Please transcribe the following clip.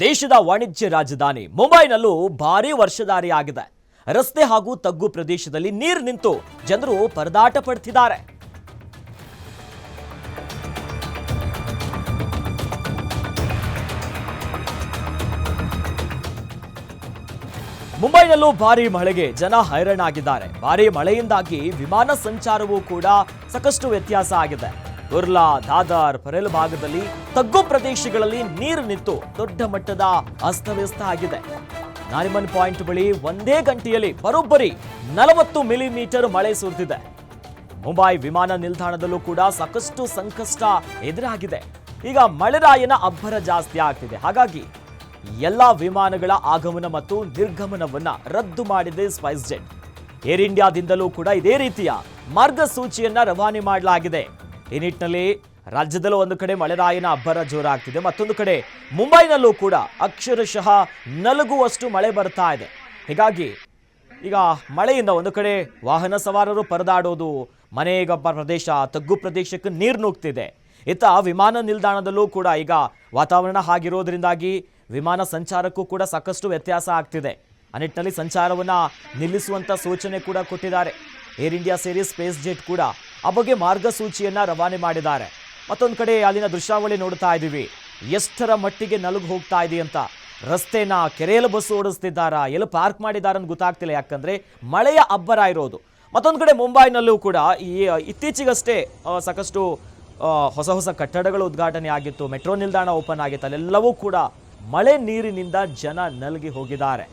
ದೇಶದ ವಾಣಿಜ್ಯ ರಾಜಧಾನಿ ಮುಂಬೈನಲ್ಲೂ ಭಾರೀ ವರ್ಷಧಾರಿ ಆಗಿದೆ ರಸ್ತೆ ಹಾಗೂ ತಗ್ಗು ಪ್ರದೇಶದಲ್ಲಿ ನೀರು ನಿಂತು ಜನರು ಪರದಾಟ ಪಡ್ತಿದ್ದಾರೆ. ಮುಂಬೈನಲ್ಲೂ ಭಾರಿ ಮಳೆಗೆ ಜನ ಹೈರಾಣಾಗಿದ್ದಾರೆ. ಭಾರಿ ಮಳೆಯಿಂದಾಗಿ ವಿಮಾನ ಸಂಚಾರವೂ ಕೂಡ ಸಾಕಷ್ಟು ವ್ಯತ್ಯಾಸ ಆಗಿದೆ. ಕುರ್ಲಾ ದಾದಾರ್ ಪರೇಲ್ ಭಾಗದಲ್ಲಿ ತಗ್ಗು ಪ್ರದೇಶಗಳಲ್ಲಿ ನೀರು ನಿಂತು ದೊಡ್ಡ ಮಟ್ಟದ ಅಸ್ತವ್ಯಸ್ತ ಆಗಿದೆ. ನಾರಿಮನ್ ಪಾಯಿಂಟ್ ಬಳಿ ಒಂದೇ ಗಂಟೆಯಲ್ಲಿ ಬರೋಬ್ಬರಿ ನಲವತ್ತು ಮಿಲಿಮೀಟರ್ ಮಳೆ ಸುರಿದಿದೆ. ಮುಂಬೈ ವಿಮಾನ ನಿಲ್ದಾಣದಲ್ಲೂ ಕೂಡ ಸಾಕಷ್ಟು ಸಂಕಷ್ಟ ಎದುರಾಗಿದೆ. ಈಗ ಮಳೆರಾಯನ ಅಬ್ಬರ ಜಾಸ್ತಿ ಆಗ್ತಿದೆ. ಹಾಗಾಗಿ ಎಲ್ಲ ವಿಮಾನಗಳ ಆಗಮನ ಮತ್ತು ನಿರ್ಗಮನವನ್ನ ರದ್ದು ಮಾಡಿದೆ ಸ್ಪೈಸ್ ಜೆಟ್ ಏರ್ ಇಂಡಿಯಾದಿಂದಲೂ ಕೂಡ ಇದೇ ರೀತಿಯ ಮಾರ್ಗಸೂಚಿಯನ್ನ ರವಾನೆ ಮಾಡಲಾಗಿದೆ. ಈ ನಿಟ್ಟಿನಲ್ಲಿ ರಾಜ್ಯದಲ್ಲೂ ಒಂದು ಕಡೆ ಮಳೆರಾಯನ ಅಬ್ಬರ ಜೋರಾಗ್ತಿದೆ. ಮತ್ತೊಂದು ಕಡೆ ಮುಂಬೈನಲ್ಲೂ ಕೂಡ ಅಕ್ಷರಶಃ ನಲುಗುವಷ್ಟು ಮಳೆ ಬರ್ತಾ ಇದೆ. ಹೀಗಾಗಿ ಈಗ ಮಳೆಯಿಂದ ಒಂದು ಕಡೆ ವಾಹನ ಸವಾರರು ಪರದಾಡೋದು ಮನೆಗಬ್ಬ ಪ್ರದೇಶ, ತಗ್ಗು ಪ್ರದೇಶಕ್ಕೆ ನೀರು ನುಗ್ತಿದೆ. ಇತ್ತ ವಿಮಾನ ನಿಲ್ದಾಣದಲ್ಲೂ ಕೂಡ ಈಗ ವಾತಾವರಣ ಹಾಗಿರೋದ್ರಿಂದಾಗಿ ವಿಮಾನ ಸಂಚಾರಕ್ಕೂ ಕೂಡ ಸಾಕಷ್ಟು ವ್ಯತ್ಯಾಸ ಆಗ್ತಿದೆ. ಆ ನಿಟ್ಟಿನಲ್ಲಿ ಸಂಚಾರವನ್ನು ನಿಲ್ಲಿಸುವಂಥ ಸೂಚನೆ ಕೂಡ ಕೊಟ್ಟಿದ್ದಾರೆ. ಏರ್ ಇಂಡಿಯಾ ಸೇರಿ ಸ್ಪೇಸ್ ಜೆಟ್ ಕೂಡ ಆ ಬಗ್ಗೆ ಮಾರ್ಗಸೂಚಿಯನ್ನ ರವಾನೆ ಮಾಡಿದ್ದಾರೆ. ಮತ್ತೊಂದು ಕಡೆ ಅಲ್ಲಿನ ದೃಶ್ಯಾವಳಿ ನೋಡ್ತಾ ಇದ್ದೀವಿ. ಎಷ್ಟರ ಮಟ್ಟಿಗೆ ನಲುಗು ಹೋಗ್ತಾ ಇದೆ ಅಂತ. ರಸ್ತೆನ ಕೆರೆಯಲ್ಲಿ ಬಸ್ ಓಡಿಸ್ತಿದ್ದಾರಾ? ಎಲ್ಲಿ ಪಾರ್ಕ್ ಮಾಡಿದಾರ ಅಂತ ಗೊತ್ತಾಗ್ತಿಲ್ಲ. ಯಾಕಂದ್ರೆ ಮಳೆಯ ಅಬ್ಬರ ಇರೋದು. ಮತ್ತೊಂದು ಕಡೆ ಮುಂಬೈನಲ್ಲೂ ಕೂಡ ಈ, ಇತ್ತೀಚೆಗಷ್ಟೇ ಸಾಕಷ್ಟು ಹೊಸ ಹೊಸ ಕಟ್ಟಡಗಳು ಉದ್ಘಾಟನೆ ಆಗಿತ್ತು. ಮೆಟ್ರೋ ನಿಲ್ದಾಣ ಓಪನ್ ಆಗಿತ್ತು. ಅಲ್ಲೆಲ್ಲವೂ ಕೂಡ ಮಳೆ ನೀರಿನಿಂದ ಜನ ನಲಗಿ ಹೋಗಿದ್ದಾರೆ.